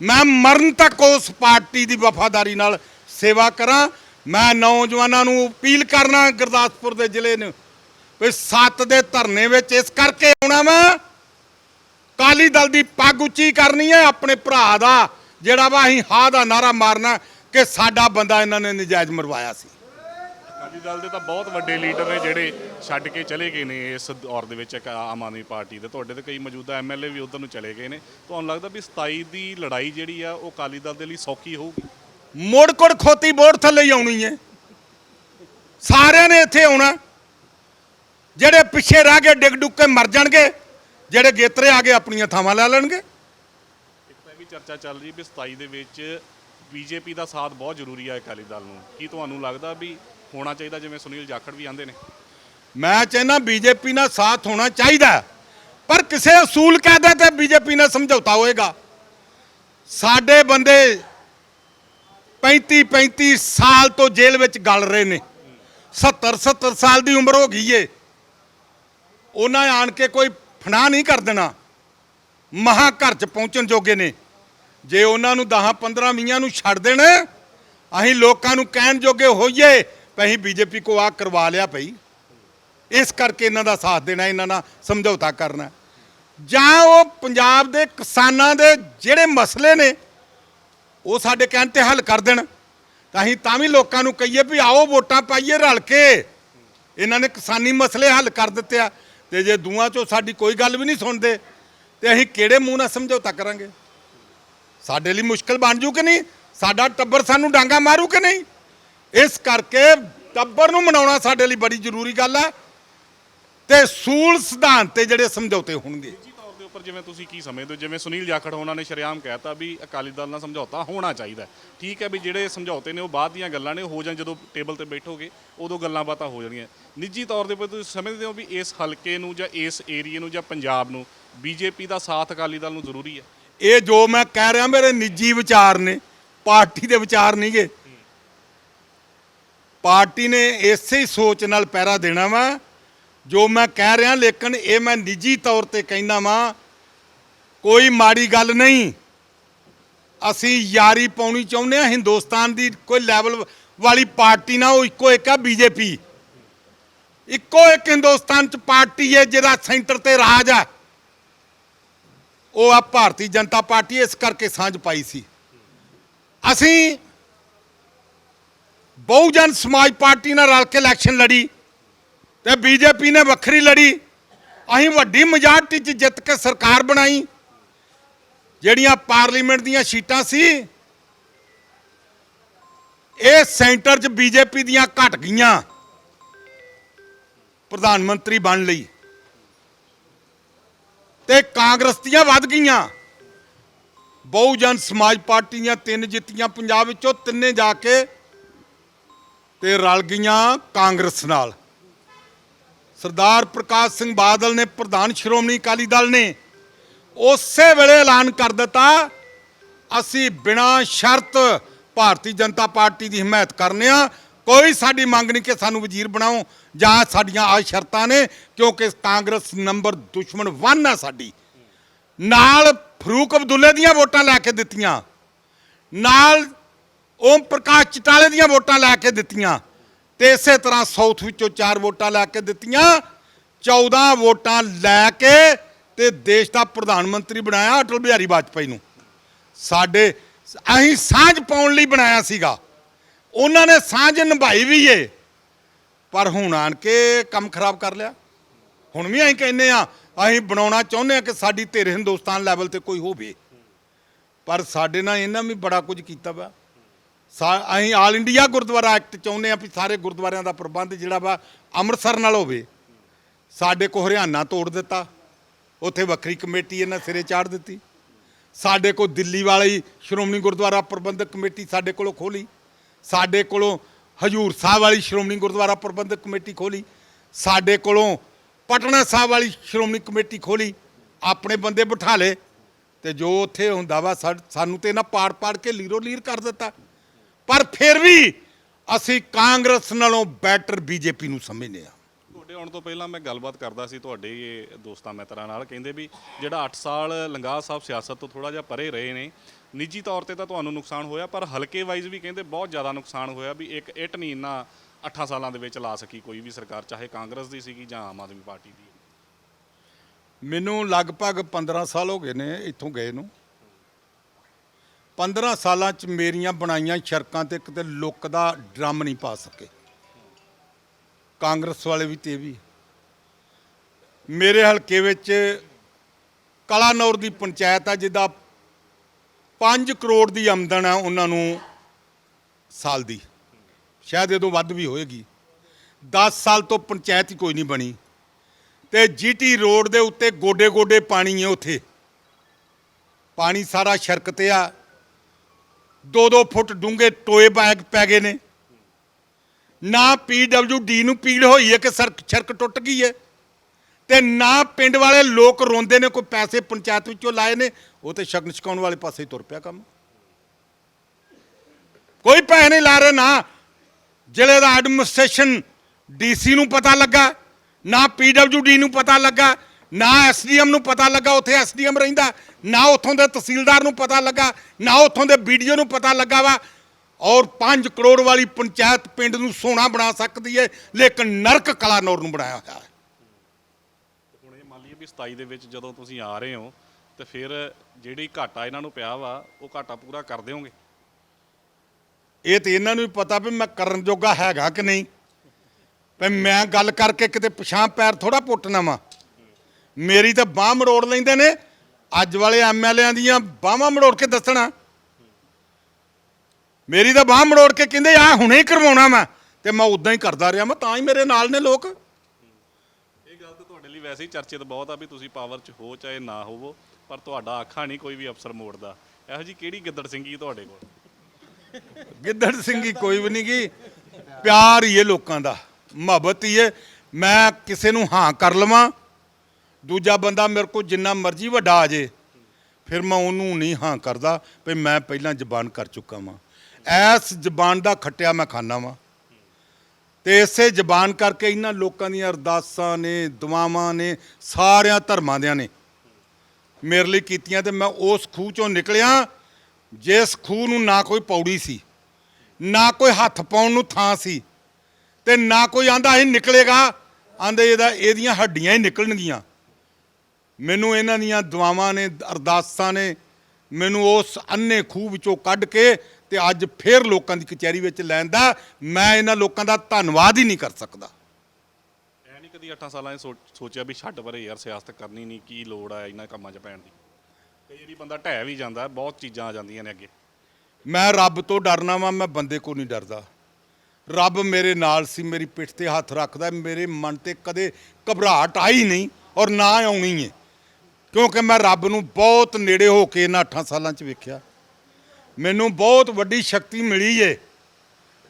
ਮੈਂ ਮਰਨ ਤੱਕ ਉਸ ਪਾਰਟੀ ਦੀ ਵਫਾਦਾਰੀ ਨਾਲ ਸੇਵਾ ਕਰਾਂ। ਮੈਂ ਨੌਜਵਾਨਾਂ ਨੂੰ ਅਪੀਲ ਕਰਨਾ ਗੁਰਦਾਸਪੁਰ ਦੇ ਜ਼ਿਲ੍ਹੇ ਨੂੰ ਵੀ ਸੱਤ ਦੇ ਧਰਨੇ ਵਿੱਚ ਇਸ ਕਰਕੇ ਆਉਣਾ ਵਾ। ਕਾਲੀ ਦਲ ਦੀ ਪੱਗ ਉੱਚੀ ਕਰਨੀ ਹੈ ਆਪਣੇ ਭਰਾ ਦਾ, ਜਿਹੜਾ ਵਾ ਅਸੀਂ ਹਾ ਦਾ ਨਾਰਾ ਮਾਰਨਾ। ਕਿ ਸਾਡਾ ਬੰਦਾ ਇਹਨਾਂ ਨੇ ਨਜਾਇਜ਼ ਮਰਵਾਇਆ ਸੀ। ਅਕਾਲੀ ਦਲ ਦੇ ਤਾਂ ਬਹੁਤ ਵੱਡੇ ਲੀਡਰ ਨੇ ਜਿਹੜੇ ਛੱਡ ਕੇ ਚਲੇ ਗਏ ਨੇ ਇਸ ਦੌਰ ਦੇ ਵਿੱਚ ਇੱਕ ਆਮ ਆਦਮੀ ਪਾਰਟੀ ਦੇ। ਤੁਹਾਡੇ ਤੇ ਕਈ ਮੌਜੂਦਾ ਐਮਐਲਏ ਵੀ ਉਧਰ ਨੂੰ ਚਲੇ ਗਏ ਨੇ। ਤੁਹਾਨੂੰ ਲੱਗਦਾ ਵੀ 27 ਦੀ ਲੜਾਈ ਜਿਹੜੀ ਆ ਉਹ ਅਕਾਲੀ ਦਲ ਦੇ ਲਈ ਸੌਖੀ ਹੋਊਗੀ? ਮੁੜ ਕੁੜ ਖੋਤੀ ਬੋਰਡ ਥੱਲੇ ਆਉਣੀ ਹੈ। ਸਾਰਿਆਂ ਨੇ ਇੱਥੇ ਆਉਣਾ। ਜਿਹੜੇ ਪਿੱਛੇ ਰਹਿ ਗਏ ਡਿੱਗ ਡੁੱਕ ਕੇ ਮਰ ਜਾਣਗੇ। ਜਿਹੜੇ ਗੇਤਰੇ ਆ ਗਏ ਆਪਣੀਆਂ ਥਾਵਾਂ ਲੈ ਲੈਣਗੇ। ਇੱਕ ਤਾਂ ਇਹ ਵੀ ਚਰਚਾ ਚੱਲ ਰਹੀ ਵੀ 27 ਦੇ ਵਿੱਚ ਬੀਜੇਪੀ ਦਾ ਸਾਥ ਬਹੁਤ ਜ਼ਰੂਰੀ ਹੈ ਅਕਾਲੀ ਦਲ ਨੂੰ। ਕੀ ਤੁਹਾਨੂੰ ਲੱਗਦਾ ਵੀ ਹੋਣਾ ਚਾਹੀਦਾ ਜਿਵੇਂ ਸੁਨੀਲ ਜਾਖੜ ਵੀ ਆਂਦੇ ਨੇ? ਮੈਂ ਕਹਿੰਦਾ ਬੀਜੇਪੀ ਨਾਲ ਸਾਥ ਹੋਣਾ ਚਾਹੀਦਾ ਪਰ ਕਿਸੇ ਅਸੂਲ ਕਾਇਦੇ ਤੇ ਬੀਜੇਪੀ ਨਾਲ ਸਮਝੌਤਾ ਹੋਏਗਾ? ਸਾਡੇ ਬੰਦੇ 35 35 ਸਾਲ ਤੋਂ ਜੇਲ੍ਹ ਵਿੱਚ ਗਲ ਰਹੇ ਨੇ। 70 70 ਸਾਲ ਦੀ ਉਮਰ ਹੋ ਗਈ ਏ। ਉਹਨਾਂ ਆਣ ਕੇ ਕੋਈ ਫਨਾ ਨਹੀਂ ਕਰ ਦੇਣਾ। ਮਹਾ ਘਰ ਚ ਪਹੁੰਚਣ ਜੋਗੇ ਨੇ। ਜੇ ਉਹਨਾਂ ਨੂੰ 10 15 ਮੀਆਂ ਨੂੰ ਛੱਡ ਦੇਣ, ਅਸੀਂ ਲੋਕਾਂ ਨੂੰ ਕਹਿਣ ਜੋਗੇ ਹੋਈਏ ਵੀ ਅਸੀਂ ਬੀਜੇਪੀ ਕੋ ਆ ਕਰਵਾ ਲਿਆ ਭਈ। ਇਸ ਕਰਕੇ ਇਹਨਾਂ ਦਾ ਸਾਥ ਦੇਣਾ, ਇਹਨਾਂ ਨਾਲ ਸਮਝੌਤਾ ਕਰਨਾ। ਜਾਂ ਉਹ ਪੰਜਾਬ ਦੇ ਕਿਸਾਨਾਂ ਦੇ ਜਿਹੜੇ ਮਸਲੇ ਨੇ, ਉਹ ਸਾਡੇ ਕਹਿਣ ਤੇ ਹੱਲ ਕਰ ਦੇਣ। ਤਾਂ ਅਸੀਂ ਤਾਂ ਵੀ ਲੋਕਾਂ ਨੂੰ ਕਹੀਏ ਵੀ ਆਓ ਵੋਟਾਂ ਪਾਈਏ ਰਲ ਕੇ। ਇਹਨਾਂ ਨੇ ਕਿਸਾਨੀ ਮਸਲੇ ਹੱਲ ਕਰ ਦਿੱਤੇ ਆ। ਤੇ ਜੇ ਦੂਆਂ ਚੋਂ ਸਾਡੀ ਕੋਈ ਗੱਲ ਵੀ ਨਹੀਂ ਸੁਣਦੇ, ਤੇ ਅਸੀਂ ਕਿਹੜੇ ਮੂੰਹ ਨਾਲ ਸਮਝੌਤਾ ਕਰਾਂਗੇ? ਸਾਡੇ ਲਈ ਮੁਸ਼ਕਲ ਬਣ ਜੂ ਕਿ ਨਹੀਂ? ਸਾਡਾ ਟੱਬਰ ਸਾਨੂੰ ਡਾਂਗਾ ਮਾਰੂ ਕਿ ਨਹੀਂ? ਇਸ ਕਰਕੇ ਟੱਬਰ ਨੂੰ ਮਨਾਉਣਾ ਸਾਡੇ ਲਈ ਬੜੀ ਜ਼ਰੂਰੀ ਗੱਲ ਹੈ ਤੇ ਸੂਲ ਸਿਧਾਂਤ ਤੇ ਜਿਹੜੇ ਸਮਝੌਤੇ ਹੋਣਗੇ। ਜੀ ਤੌਰ ਦੇ ਉੱਪਰ ਜਿਵੇਂ ਤੁਸੀਂ ਕੀ ਸਮਝਦੇ ਹੋ? ਜਿਵੇਂ ਸੁਨੀਲ ਜਾਖੜ ਉਹਨਾਂ ਨੇ ਸ਼ਰੇਆਮ ਕਹਿਤਾ ਵੀ ਅਕਾਲੀ ਦਲ ਨਾਲ ਸਮਝੌਤਾ ਹੋਣਾ ਚਾਹੀਦਾ ਠੀਕ ਹੈ ਵੀ ਜਿਹੜੇ ਸਮਝੌਤੇ ਨੇ ਉਹ ਬਾਅਦ ਦੀਆਂ ਗੱਲਾਂ ਨੇ, ਹੋ ਜਾਣ ਜਦੋਂ ਟੇਬਲ ਤੇ ਬੈਠੋਗੇ, ਉਦੋਂ ਗੱਲਾਂ ਬਾਤਾਂ ਹੋ ਜਾਣਗੀਆਂ। ਨਿੱਜੀ ਤੌਰ ਦੇ ਉੱਪਰ ਤੁਸੀਂ ਸਮਝਦੇ ਹੋ ਵੀ ਇਸ ਹਲਕੇ ਨੂੰ ਜਾਂ ਇਸ ਏਰੀਏ ਨੂੰ ਜਾਂ ਪੰਜਾਬ ਨੂੰ, ਬੀਜੇਪੀ ਦਾ ਸਾਥ ਅਕਾਲੀ ਦਲ ਨੂੰ ਜ਼ਰੂਰੀ ਹੈ। ਇਹ ਜੋ ਮੈਂ ਕਹਿ ਰਿਹਾ ਮੇਰੇ ਨਿੱਜੀ ਵਿਚਾਰ ਨੇ, ਪਾਰਟੀ ਦੇ ਵਿਚਾਰ ਨਹੀਂਗੇ। ਪਾਰਟੀ ਨੇ ਇਸੇ ਹੀ ਸੋਚ ਨਾਲ ਪਹਿਰਾ ਦੇਣਾ ਵਾ, ਜੋ ਮੈਂ ਕਹਿ ਰਿਹਾ, ਲੇਕਿਨ ਇਹ ਮੈਂ ਨਿੱਜੀ ਤੌਰ ਤੇ ਕਹਿੰਦਾ ਵਾਂ, ਕੋਈ ਮਾੜੀ ਗੱਲ ਨਹੀਂ। ਅਸੀਂ ਯਾਰੀ ਪਾਉਣੀ ਚਾਹੁੰਦੇ ਹਾਂ, ਹਿੰਦੁਸਤਾਨ ਦੀ ਕੋਈ ਲੈਵਲ ਵਾਲੀ ਪਾਰਟੀ ਨਾ ਉਹ ਇੱਕੋ ਇੱਕ ਆ ਬੀਜੇਪੀ। ਇੱਕੋ ਇੱਕ ਹਿੰਦੁਸਤਾਨ ਚ ਪਾਰਟੀ ਹੈ, ਜਿਹਦਾ ਸੈਂਟਰ ਤੇ ਰਾਜ ਹੈ ਉਹ ਆ ਭਾਰਤੀ ਜਨਤਾ ਪਾਰਟੀ ਇਸ ਕਰਕੇ ਸਾਂਝ ਪਾਈ ਸੀ। ਅਸੀਂ ਬਹੁਜਨ ਸਮਾਜ ਪਾਰਟੀ ਨਾਲ ਰਲ ਕੇ ਇਲੈਕਸ਼ਨ ਲੜੀ ਤੇ ਬੀਜੇਪੀ ਨੇ ਵੱਖਰੀ ਲੜੀ। ਅਸੀਂ ਵੱਡੀ ਮੈਜੋਰਟੀ 'ਚ ਜਿੱਤ ਕੇ ਸਰਕਾਰ ਬਣਾਈ। ਜਿਹੜੀਆਂ ਪਾਰਲੀਮੈਂਟ ਦੀਆਂ ਸੀਟਾਂ ਸੀ, ਇਹ ਸੈਂਟਰ 'ਚ ਬੀਜੇਪੀ ਦੀਆਂ ਘਟ ਗਈਆਂ। ਪ੍ਰਧਾਨ ਮੰਤਰੀ ਬਣ ਲਈ। ਤੇ ਕਾਂਗਰਸ ਦੀਆਂ ਵੱਧ ਗਈਆਂ। ਬਹੁਜਨ ਸਮਾਜ ਪਾਰਟੀ ਦੀਆਂ ਤਿੰਨ ਜਿੱਤੀਆਂ। ਪੰਜਾਬ ਵਿੱਚੋਂ ਤਿੰਨੇ ਜਾ ਕੇ ਤੇ ਰਲ ਗਈਆਂ ਕਾਂਗਰਸ ਨਾਲ। ਸਰਦਾਰ ਪ੍ਰਕਾਸ਼ ਸਿੰਘ ਬਾਦਲ ਨੇ ਪ੍ਰਧਾਨ ਸ਼੍ਰੋਮਣੀ ਅਕਾਲੀ ਦਲ ਨੇ ਉਸੇ ਵੇਲੇ ਐਲਾਨ ਕਰ ਦਿੱਤਾ, ਅਸੀਂ ਬਿਨਾਂ ਸ਼ਰਤ ਭਾਰਤੀ ਜਨਤਾ ਪਾਰਟੀ ਦੀ ਹਮਾਇਤ ਕਰਨੇ ਆ। ਕੋਈ ਸਾਡੀ ਮੰਗ ਨਹੀਂ ਕਿ ਸਾਨੂੰ ਵਜ਼ੀਰ ਬਣਾਓ ਜਾਂ ਸਾਡੀਆਂ ਆ ਸ਼ਰਤਾਂ ਨੇ, ਕਿਉਂਕਿ ਕਾਂਗਰਸ ਨੰਬਰ ਦੁਸ਼ਮਣ 1 ਆ ਸਾਡੀ। ਨਾਲ ਫਰੂਕ ਅਬਦੁੱਲੇ ਦੀਆਂ ਵੋਟਾਂ ਲੈ ਕੇ ਦਿੱਤੀਆਂ। ਨਾਲ ਓਮ ਪ੍ਰਕਾਸ਼ ਚਟਾਲੇ ਦੀਆਂ ਵੋਟਾਂ ਲੈ ਕੇ ਦਿੱਤੀਆਂ। ਤੇ ਇਸੇ ਤਰ੍ਹਾਂ ਸਾਊਥ ਵਿੱਚੋਂ ਚਾਰ ਵੋਟਾਂ ਲੈ ਕੇ ਦਿੱਤੀਆਂ। 14 ਵੋਟਾਂ ਲੈ ਕੇ ਤੇ ਦੇਸ਼ ਦਾ ਪ੍ਰਧਾਨ ਮੰਤਰੀ ਬਣਾਇਆ ਅਟਲ ਬਿਹਾਰੀ ਵਾਜਪਾਈ ਨੂੰ। ਸਾਡੇ ਅਸੀਂ ਸਾਂਝ ਪਾਉਣ ਲਈ ਬਣਾਇਆ ਸੀਗਾ। ਉਹਨਾਂ ਨੇ ਸਾਂਝ ਨਿਭਾਈ ਵੀ ਏ। ਪਰ ਹੁਣ ਆਣ ਕੇ ਕੰਮ ਖਰਾਬ ਕਰ ਲਿਆ। ਹੁਣ ਵੀ ਅਸੀਂ ਕਹਿੰਦੇ ਆ ਅਸੀਂ ਬਣਾਉਣਾ ਚਾਹੁੰਦੇ ਆ ਕਿ ਸਾਡੀ ਧਿਰ ਹਿੰਦੁਸਤਾਨ ਲੈਵਲ ਤੇ ਕੋਈ ਹੋਵੇ। ਪਰ ਸਾਡੇ ਨਾਲ ਇਹਨਾਂ ਵੀ ਬੜਾ ਕੁਝ ਕੀਤਾ ਵਾ। ਸਾ- ਅਸੀਂ ਆਲ ਇੰਡੀਆ ਗੁਰਦੁਆਰਾ ਐਕਟ ਚਾਹੁੰਦੇ ਆ ਵੀ ਸਾਰੇ ਗੁਰਦੁਆਰਿਆਂ ਦਾ ਪ੍ਰਬੰਧ ਜਿਹੜਾ ਵਾ ਅੰਮ੍ਰਿਤਸਰ ਨਾਲ ਹੋਵੇ। ਸਾਡੇ ਕੋ ਹਰਿਆਣਾ ਤੋੜ ਦਿੱਤਾ। ਉੱਥੇ ਵੱਖਰੀ ਕਮੇਟੀ ਇਹਨਾਂ ਸਿਰੇ ਚਾੜ ਦਿੱਤੀ। ਸਾਡੇ ਕੋ ਦਿੱਲੀ ਵਾਲੀ ਸ਼੍ਰੋਮਣੀ ਗੁਰਦੁਆਰਾ ਪ੍ਰਬੰਧਕ ਕਮੇਟੀ ਸਾਡੇ ਕੋਲੋਂ ਖੋਲੀ ਸਾਡੇ ਕੋਲੋਂ ਹਜੂਰ ਸਾਹਿਬ ਵਾਲੀ ਸ਼੍ਰੋਮਣੀ ਗੁਰਦੁਆਰਾ ਪ੍ਰਬੰਧਕ ਕਮੇਟੀ ਖੋਲੀ, ਸਾਡੇ ਕੋਲੋਂ ਪਟਨਾ ਸਾਹਿਬ ਵਾਲੀ ਸ਼੍ਰੋਮਣੀ ਕਮੇਟੀ ਖੋਲੀ, ਆਪਣੇ ਬੰਦੇ ਬਿਠਾ ਲਏ ਤੇ ਜੋ ਉੱਥੇ ਹੁੰਦਾ ਵਾ ਸਾ- ਸਾਨੂੰ ਤੇ ਇਹਨਾਂ ਪਾੜ ਪਾੜ ਕੇ ਲੀਰੋ ਲੀਰ ਕਰ ਦਿੱਤਾ। ਪਰ ਫਿਰ ਵੀ ਅਸੀਂ ਕਾਂਗਰਸ ਨਾਲੋਂ ਬੈਟਰ ਬੀਜੇਪੀ ਨੂੰ ਸਮਝਦੇ ਆ ਤੁਹਾਡੇ ਆਉਣ ਤੋਂ ਪਹਿਲਾਂ ਮੈਂ ਗੱਲਬਾਤ ਕਰਦਾ ਸੀ ਤੁਹਾਡੇ ਦੋਸਤਾਂ ਮਿੱਤਰਾਂ ਨਾਲ, ਕਹਿੰਦੇ ਵੀ ਜਿਹੜਾ 8 ਸਾਲ ਲੰਗਾ ਸਾਹਿਬ ਸਿਆਸਤ ਤੋਂ ਥੋੜਾ ਜਿਹਾ ਪਰੇ ਰਹੇ ਨੇ ਨਿੱਜੀ ਤੌਰ ਤੇ ਤਾਂ ਤੁਹਾਨੂੰ ਨੁਕਸਾਨ ਹੋਇਆ, ਪਰ ਹਲਕੇ ਵਾਈਜ਼ ਵੀ ਕਹਿੰਦੇ ਬਹੁਤ ਜ਼ਿਆਦਾ ਨੁਕਸਾਨ ਹੋਇਆ ਵੀ ਇੱਕ ਇੱਟ ਨਹੀਂ ਇੰਨਾ 8 ਸਾਲਾਂ ਦੇ ਵਿੱਚ ਲਾ ਸਕੀ ਕੋਈ ਵੀ ਸਰਕਾਰ, ਚਾਹੇ ਕਾਂਗਰਸ ਦੀ ਸੀਗੀ ਜਾਂ ਆਮ ਆਦਮੀ ਪਾਰਟੀ ਦੀ। ਮੈਨੂੰ ਲਗਭਗ 15 ਸਾਲ ਹੋ ਗਏ ਨੇ ਇੱਥੋਂ ਗਏ ਨੂੰ। 15 ਸਾਲਾਂ ਚ ਮੇਰੀਆਂ ਬਣਾਈਆਂ ਸੜਕਾਂ ਤੇ ਕਿਤੇ ਲੁੱਕ ਦਾ ਡਰਮ ਨਹੀਂ ਪਾ ਸਕੇ। ਕਾਂਗਰਸ ਵਾਲੇ ਵੀ ਤੇ ਇਹ ਵੀ। ਮੇਰੇ ਹਲਕੇ ਵਿੱਚ ਕਲਾਨੌਰ ਦੀ ਪੰਚਾਇਤ ਆ, ਜਿਹਦਾ 5 ਕਰੋੜ ਦੀ ਆਮਦਨ ਆ ਉਹਨਾਂ ਨੂੰ ਸਾਲ ਦੀ। ਸ਼ਾਇਦ ਇਹ ਤੋਂ ਵੱਧ ਵੀ ਹੋਏਗੀ। 10 ਸਾਲ ਤੋਂ ਪੰਚਾਇਤ ਹੀ ਕੋਈ ਨਹੀਂ ਬਣੀ। ਤੇ ਜੀਟੀ ਰੋਡ ਦੇ ਉੱਤੇ ਗੋਡੇ ਗੋਡੇ ਪਾਣੀ ਹੈ ਉੱਥੇ। ਪਾਣੀ ਸਾਰਾ ਸੜਕ ਤੇ ਆ। 2-2 ਫੁੱਟ ਡੂੰਘੇ ਟੋਏ ਬੈਗ ਪੈ ਗਏ ਨੇ। ਨਾ ਪੀਡਬਲਯੂਡੀ ਨੂੰ ਪੀੜ ਹੋਈ ਹੈ ਕਿ ਸੜਕ ਸੜਕ ਟੁੱਟ ਗਈ ਹੈ? ਤੇ ਨਾ ਪਿੰਡ ਵਾਲੇ ਲੋਕ ਰੋਂਦੇ ਨੇ, ਕੋਈ ਪੈਸੇ ਪੰਚਾਇਤ ਵਿੱਚੋਂ ਲਾਏ ਨੇ, ਉਹ ਤੇ ਸ਼ਗਨ ਛਕਾਉਣ ਵਾਲੇ ਪਾਸੇ ਹੀ ਤੁਰ ਪਿਆ ਕੰਮ। ਕੋਈ ਪੈਸੇ ਨਹੀਂ ਲਾ ਰਹੇ, ਨਾ ਜ਼ਿਲ੍ਹੇ ਦਾ ਐਡਮਿਨਿਸਟ੍ਰੇਸ਼ਨ ਡੀਸੀ ਨੂੰ ਪਤਾ ਲੱਗਾ, ਨਾ ਪੀਡਬਲਯੂਡੀ ਨੂੰ ਪਤਾ ਲੱਗਾ, ਨਾ ਐਸਡੀਐਮ ਨੂੰ ਪਤਾ ਲੱਗਾ, ਉੱਥੇ ਐਸਡੀਐਮ ਰਹਿੰਦਾ, ਨਾ ਉੱਥੋਂ ਦੇ ਤਹਿਸੀਲਦਾਰ ਨੂੰ ਪਤਾ ਲੱਗਾ, ਨਾ ਉੱਥੋਂ ਦੇ ਵੀਡੀਓ ਨੂੰ ਪਤਾ ਲੱਗਾ ਵਾ, ਔਰ 5 ਕਰੋੜ ਵਾਲੀ ਪੰਚਾਇਤ ਪਿੰਡ ਨੂੰ ਸੋਨਾ ਬਣਾ ਸਕਦੀ ਹੈ ਲੇਕਿਨ ਨਰਕ ਕਲਾਨੌਰ ਨੂੰ ਬਣਾਇਆ ਹੋਇਆ ਹੈ। 2027 ਦੇ ਵਿੱਚ ਜਦੋਂ ਤੁਸੀਂ ਆ ਰਹੇ ਹੋ, ਤੇ ਫਿਰ ਜਿਹੜੀ ਘਾਟਾ ਇਹਨਾਂ ਨੂੰ ਪਿਆ ਵਾ, ਉਹ ਘਾਟਾ ਪੂਰਾ ਕਰ ਦਿਓਗੇ? ਇਹ ਤੇ ਇਹਨਾਂ ਨੂੰ ਵੀ ਪਤਾ ਵੀ ਮੈਂ ਕਰਨ ਜੋਗਾ ਹੈਗਾ ਕਿ ਨਹੀਂ। ਵੀ ਮੈਂ ਗੱਲ ਕਰਕੇ ਕਿਤੇ ਪਛਾਂ ਪੈਰ ਥੋੜਾ ਪੁੱਟਣਾ ਵਾ। ਮੇਰੀ ਤਾਂ ਬਾਹ ਮਰੋੜ ਲੈਂਦੇ ਨੇ, ਅੱਜ ਵਾਲੇ ਐਮਐਲਏਆਂ ਦੀਆਂ ਬਾਹਾਂ ਮਰੋੜ ਕੇ ਦੱਸਣਾ। ਮੇਰੀ ਤਾਂ ਬਾਹ ਮਰੋੜ ਕੇ ਕਹਿੰਦੇ ਆ ਹੁਣੇ ਹੀ ਕਰਵਾਉਣਾ ਮੈਂ ਤੇ ਮੈਂ ਉਦਾਂ ਹੀ ਕਰਦਾ ਰਿਹਾ, ਮੈਂ ਤਾਂ ਹੀ ਮੇਰੇ ਨਾਲ ਨੇ ਲੋਕ। ਵੈਸੇ ਹੀ ਚਰਚਿਤ ਬਹੁਤ ਆ ਵੀ ਤੁਸੀਂ ਪਾਵਰ 'ਚ ਹੋ ਚਾਹੇ ਨਾ ਹੋਵੋ, ਪਰ ਤੁਹਾਡਾ ਆਖਾ ਨਹੀਂ ਕੋਈ ਵੀ ਅਫਸਰ ਮੋੜਦਾ। ਇਹੋ ਜੀ ਕਿਹੜੀ ਗਿੱਦੜ ਸਿੰਘੀ ਤੁਹਾਡੇ ਕੋਲ? ਗਿੱਦੜ ਸਿੰਘੀ ਕੋਈ ਵੀ ਨਹੀਂ ਗੀ। ਪਿਆਰ ਹੀ ਹੈ ਲੋਕਾਂ ਦਾ, ਮੁਹੱਬਤ ਹੀ ਹੈ ਮੈਂ ਕਿਸੇ ਨੂੰ ਹਾਂ ਕਰ ਲਵਾਂ, ਦੂਜਾ ਬੰਦਾ ਮੇਰੇ ਕੋਲ ਜਿੰਨਾ ਮਰਜ਼ੀ ਵੱਡਾ ਆ ਜੇ, ਫਿਰ ਮੈਂ ਉਹਨੂੰ ਨਹੀਂ ਹਾਂ ਕਰਦਾ, ਵੀ ਮੈਂ ਪਹਿਲਾਂ ਜ਼ਬਾਨ ਕਰ ਚੁੱਕਾ ਵਾਂ। ਐਸ ਜ਼ਬਾਨ ਦਾ ਖੱਟਿਆ ਮੈਂ ਖਾਨਾ ਵਾਂ। ਤੇ ਇਸੇ ਜ਼ਬਾਨ ਕਰਕੇ ਇਹਨਾਂ ਲੋਕਾਂ ਦੀਆਂ ਅਰਦਾਸਾਂ ਨੇ, ਦੁਆਵਾਂ ਨੇ, ਸਾਰਿਆਂ ਧਰਮਾਂ ਦਿਆਂ ਨੇ ਮੇਰੇ ਲਈ ਕੀਤੀਆਂ ਤੇ ਮੈਂ ਉਸ ਖੂਹ ਚੋਂ ਨਿਕਲਿਆ ਜਿਸ ਖੂਹ ਨੂੰ ਨਾ ਕੋਈ ਪੌੜੀ ਸੀ, ਨਾ ਕੋਈ ਹੱਥ ਪਾਉਣ ਨੂੰ ਥਾਂ ਸੀ ਤੇ ਨਾ ਕੋਈ ਆਂਦਾ ਇਹ ਨਿਕਲੇਗਾ, ਆਂਦੇ ਇਹਦਾ, ਇਹਦੀਆਂ ਹੱਡੀਆਂ ਹੀ ਨਿਕਲਣਗੀਆਂ। ਮੈਨੂੰ ਇਹਨਾਂ ਦੀਆਂ ਦੁਆਵਾਂ ਨੇ, ਅਰਦਾਸਾਂ ਨੇ, ਮੈਨੂੰ ਉਸ ਅੰਨੇ ਖੂਹ ਵਿੱਚੋਂ ਕੱਢ ਕੇ ਤੇ ਅੱਜ ਫੇਰ ਲੋਕਾਂ ਦੀ ਕਚਹਿਰੀ ਵਿੱਚ ਲੈਣ ਦਾ ਮੈਂ ਇਹਨਾਂ ਲੋਕਾਂ ਦਾ ਧੰਨਵਾਦ ਹੀ ਨਹੀਂ ਕਰ ਸਕਦਾ। ਐ ਨਹੀਂ ਕਦੀ 8 ਸਾਲਾਂ 'ਚ ਸੋਚ- ਸੋਚਿਆ ਵੀ ਛੱਡ ਪਰੇ ਯਾਰ ਸਿਆਸਤ ਕਰਨੀ ਨਹੀਂ ਕੀ ਲੋੜ ਆ ਇਹਨਾਂ ਕੰਮਾਂ 'ਚ ਪੈਣ ਦੀ। ਕਈ ਵਾਰੀ ਬੰਦਾ ਢਹਿ ਵੀ ਜਾਂਦਾ ਬਹੁਤ ਚੀਜ਼ਾਂ ਆ ਜਾਂਦੀਆਂ ਨੇ ਅੱਗੇ। ਮੈਂ ਰੱਬ ਤੋਂ ਡਰਨਾ ਵਾਂ ਮੈਂ ਬੰਦੇ ਕੋ ਨਹੀਂ ਡਰਦਾ। ਰੱਬ ਮੇਰੇ ਨਾਲ ਸੀ ਮੇਰੀ ਪਿੱਠ ਤੇ ਹੱਥ ਰੱਖਦਾ ਮੇਰੇ ਮਨ ਤੇ ਕਦੇ ਘਬਰਾਹਟ ਆਈ ਨਹੀਂ ਔਰ ਨਾ ਆਉਣੀ ਹੈ ਕਿਉਂਕਿ ਮੈਂ ਰੱਬ ਨੂੰ ਬਹੁਤ ਨੇੜੇ ਹੋ ਕੇ ਇਹਨਾਂ 8 ਸਾਲਾਂ 'ਚ ਵੇਖਿਆ। ਮੈਨੂੰ ਬਹੁਤ ਵੱਡੀ ਸ਼ਕਤੀ ਮਿਲੀ ਏ,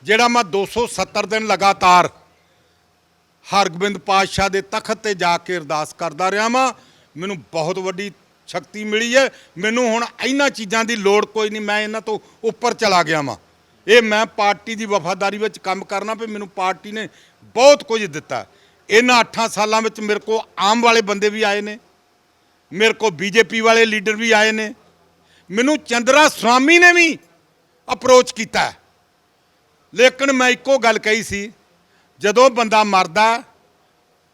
ਜਿਹੜਾ ਮੈਂ 270 ਦਿਨ ਲਗਾਤਾਰ ਹਰਗੋਬਿੰਦ ਪਾਤਸ਼ਾਹ ਦੇ ਤਖਤ ਤੇ ਜਾ ਕੇ ਅਰਦਾਸ ਕਰਦਾ ਰਿਹਾ ਵਾਂ। ਮੈਨੂੰ ਬਹੁਤ ਵੱਡੀ ਸ਼ਕਤੀ ਮਿਲੀ ਹੈ ਮੈਨੂੰ ਹੁਣ ਇਹਨਾਂ ਚੀਜ਼ਾਂ ਦੀ ਲੋੜ ਕੋਈ ਨਹੀਂ, ਮੈਂ ਇਹਨਾਂ ਤੋਂ ਉੱਪਰ ਚਲਾ ਗਿਆ ਵਾਂ। ਇਹ ਮੈਂ ਪਾਰਟੀ ਦੀ ਵਫਾਦਾਰੀ ਵਿੱਚ ਕੰਮ ਕਰਨਾ ਵੀ ਮੈਨੂੰ ਪਾਰਟੀ ਨੇ ਬਹੁਤ ਕੁਝ ਦਿੱਤਾ। ਇਹਨਾਂ 8 ਸਾਲਾਂ ਵਿੱਚ ਮੇਰੇ ਕੋਲ ਆਮ ਵਾਲੇ ਬੰਦੇ ਵੀ ਆਏ ਨੇ, ਮੇਰੇ ਕੋਲ ਬੀਜੇਪੀ ਵਾਲੇ ਲੀਡਰ ਵੀ ਆਏ ਨੇ। ਮੈਨੂੰ ਚੰਦਰਾ ਸਵਾਮੀ ਨੇ ਵੀ ਅਪਰੋਚ ਕੀਤਾ ਲੇਕਿਨ ਮੈਂ ਇੱਕੋ ਗੱਲ ਕਹੀ ਸੀ, ਜਦੋਂ ਬੰਦਾ ਮਰਦਾ,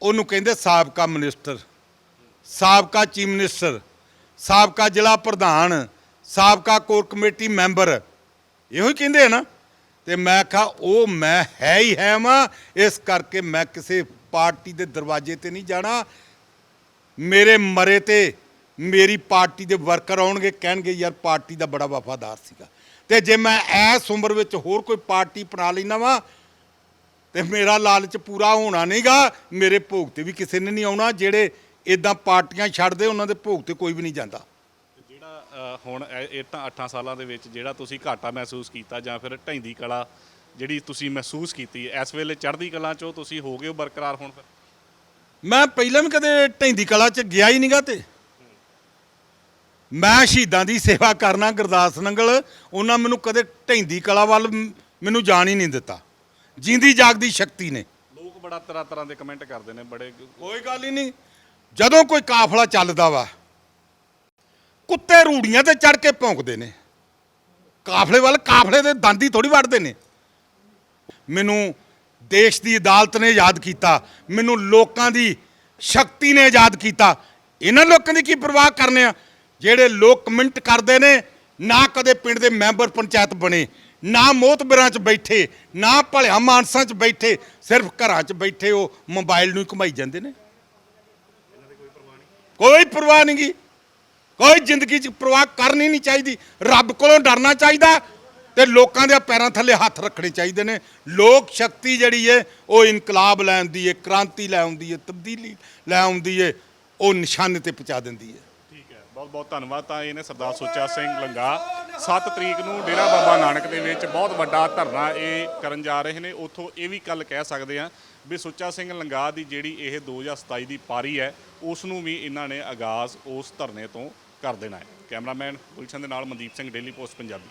ਉਹਨੂੰ ਕਹਿੰਦੇ ਸਾਬਕਾ ਮਿਨਿਸਟਰ ਸਾਬਕਾ ਚੀਫ ਮਿਨਿਸਟਰ ਸਾਬਕਾ ਜ਼ਿਲ੍ਹਾ ਪ੍ਰਧਾਨ, ਸਾਬਕਾ ਕੋਰ ਕਮੇਟੀ ਮੈਂਬਰ ਇਹੋ ਹੀ ਕਹਿੰਦੇ ਆ ਨਾ। ਤੇ ਮੈਂ ਕਿਹਾ ਉਹ ਮੈਂ ਹੈ ਹੀ ਹੈ ਵਾਂ, ਇਸ ਕਰਕੇ ਮੈਂ ਕਿਸੇ ਪਾਰਟੀ ਦੇ ਦਰਵਾਜ਼ੇ ਤੇ ਨਹੀਂ ਜਾਣਾ। ਮੇਰੇ ਮਰੇ ਤੇ ਮੇਰੀ ਪਾਰਟੀ ਦੇ ਵਰਕਰ ਆਉਣਗੇ ਕਹਿਣਗੇ ਯਾਰ ਪਾਰਟੀ ਦਾ ਬੜਾ ਵਫਾਦਾਰ ਸੀਗਾ। ਤੇ ਜੇ ਮੈਂ ਐਸ ਉਮਰ ਵਿੱਚ ਹੋਰ ਕੋਈ ਪਾਰਟੀ ਅਪਣਾ ਲੈਣਾ ਵਾ ਤੇ ਮੇਰਾ ਲਾਲਚ ਪੂਰਾ ਹੋਣਾ ਨਹੀਂਗਾ। ਮੇਰੇ ਭੋਗ ਤੇ ਵੀ ਕਿਸੇ ਨੇ ਨਹੀਂ ਆਉਣਾ। ਜਿਹੜੇ ਇਦਾਂ ਪਾਰਟੀਆਂ ਛੱਡਦੇ ਉਹਨਾਂ ਦੇ ਭੋਗ ਤੇ ਕੋਈ ਵੀ ਨਹੀਂ ਜਾਂਦਾ। ਜਿਹੜਾ ਹੁਣ ਇਹ ਇਹ ਤਾਂ 8 ਸਾਲਾਂ ਦੇ ਵਿੱਚ ਜਿਹੜਾ ਤੁਸੀਂ ਘਾਟਾ ਮਹਿਸੂਸ ਕੀਤਾ ਜਾਂ ਫਿਰ ਢੈਂਦੀ ਕਲਾ ਜਿਹੜੀ ਤੁਸੀਂ ਮਹਿਸੂਸ ਕੀਤੀ ਇਸ ਵੇਲੇ ਚੜ੍ਹਦੀ ਕਲਾ 'ਚੋਂ ਤੁਸੀਂ ਹੋ ਗਏ ਹੋ ਬਰਕਰਾਰ ਹੁਣ ਫਿਰ? ਮੈਂ ਪਹਿਲਾਂ ਵੀ ਕਦੇ ਢੈਂਦੀ ਕਲਾ ਚ ਗਿਆ ਹੀ ਨਹੀਂਗਾ ਤੇ। ਮੈਂ ਸ਼ਹੀਦਾਂ ਦੀ ਸੇਵਾ ਕਰਨਾ ਗੁਰਦਾਸ ਨੰਗਲ ਉਹਨਾਂ ਮੈਨੂੰ ਕਦੇ ਢੈਂਦੀ ਕਲਾ ਵੱਲ ਮੈਨੂੰ ਜਾਣ ਹੀ ਨਹੀਂ ਦਿੱਤਾ। ਜਿੰਦੀ ਜਾਗਦੀ ਸ਼ਕਤੀ ਨੇ। ਲੋਕ ਬੜਾ ਤਰ੍ਹਾਂ ਤਰ੍ਹਾਂ ਦੇ ਕਮੈਂਟ ਕਰਦੇ ਨੇ ਬੜੇ ਕੋਈ ਗੱਲ ਹੀ ਨਹੀਂ। ਜਦੋਂ ਕੋਈ ਕਾਫਲਾ ਚੱਲਦਾ ਵਾ ਕੁੱਤੇ ਰੂੜੀਆਂ ਤੇ ਚੜ ਕੇ ਭੌਂਕਦੇ ਨੇ। ਕਾਫਲੇ ਵੱਲ ਕਾਫਲੇ ਦੇ ਦੰਦੀ ਥੋੜੀ ਵੜਦੇ ਨੇ। ਮੈਨੂੰ ਦੇਸ਼ ਦੀ ਅਦਾਲਤ ਨੇ ਆਜ਼ਾਦ ਕੀਤਾ ਮੈਨੂੰ ਲੋਕਾਂ ਦੀ ਸ਼ਕਤੀ ਨੇ ਆਜ਼ਾਦ ਕੀਤਾ। ਇਹਨਾਂ ਲੋਕਾਂ ਦੀ ਕੀ ਪਰਵਾਹ ਕਰਨੇ ਆ? ਜਿਹੜੇ ਲੋਕ ਕਮੈਂਟ ਕਰਦੇ ਨੇ, ਨਾ ਕਦੇ ਪਿੰਡ ਦੇ ਮੈਂਬਰ ਪੰਚਾਇਤ ਬਣੇ, ਨਾ ਮੋਤਬਰਾਂ 'ਚ ਬੈਠੇ, ਨਾ ਭਲਿਆ ਮਾਨਸਾਂ 'ਚ ਬੈਠੇ, ਸਿਰਫ ਘਰਾਂ 'ਚ ਬੈਠੇ ਉਹ ਮੋਬਾਈਲ ਨੂੰ ਹੀ ਘੁਮਾਈ ਜਾਂਦੇ ਨੇ। ਕੋਈ ਪਰਵਾਹ ਨਹੀਂ ਗੀ। ਕੋਈ ਜ਼ਿੰਦਗੀ 'ਚ ਪਰਵਾਹ ਕਰਨੀ ਨਹੀਂ ਚਾਹੀਦੀ। ਰੱਬ ਕੋਲੋਂ ਡਰਨਾ ਚਾਹੀਦਾ ਤੇ ਲੋਕਾਂ ਦੇ ਪੈਰਾਂ ਥੱਲੇ ਹੱਥ ਰੱਖਣੇ ਚਾਹੀਦੇ ਨੇ। ਲੋਕ ਸ਼ਕਤੀ ਜਿਹੜੀ ਏ, ਉਹ ਇਨਕਲਾਬ ਲੈ ਆਉਂਦੀ ਏ, ਕ੍ਰਾਂਤੀ ਲੈ ਆਉਂਦੀ ਏ, ਤਬਦੀਲੀ ਲੈ ਆਉਂਦੀ ਏ, ਉਹ ਨਿਸ਼ਾਨੇ ਤੇ ਪਹੁੰਚਾ ਦਿੰਦੀ ਏ। ਹੈ ਬਹੁਤ ਬਹੁਤ ਧੰਨਵਾਦ। ਤਾਂ ਇਹਨੇ ਸਰਦਾਰ ਸੁੱਚਾ ਸਿੰਘ ਲੰਗਾ। 7 ਤਰੀਕ ਨੂੰ ਡੇਰਾ ਬਾਬਾ ਨਾਨਕ ਦੇ ਵਿੱਚ ਬਹੁਤ ਵੱਡਾ ਧਰਨਾ ਇਹ ਕਰਨ ਜਾ ਰਹੇ ਨੇ। ਉੱਥੋਂ ਇਹ ਵੀ ਕੱਲ ਕਹਿ ਸਕਦੇ ਆ ਵੀ ਸੁੱਚਾ ਸਿੰਘ ਲੰਗਾ ਦੀ ਜਿਹੜੀ ਇਹ 2027 ਦੀ ਪਾਰੀ ਹੈ ਉਸ ਨੂੰ ਵੀ ਇਹਨਾਂ ਨੇ ਆਗਾਜ਼ ਉਸ ਧਰਨੇ ਤੋਂ ਕਰ ਦੇਣਾ ਹੈ। ਕੈਮਰਾਮੈਨ ਗੁਲਸ਼ਨ ਦੇ ਨਾਲ ਮਨਦੀਪ ਸਿੰਘ, ਡੇਲੀ ਪੋਸਟ ਪੰਜਾਬੀ।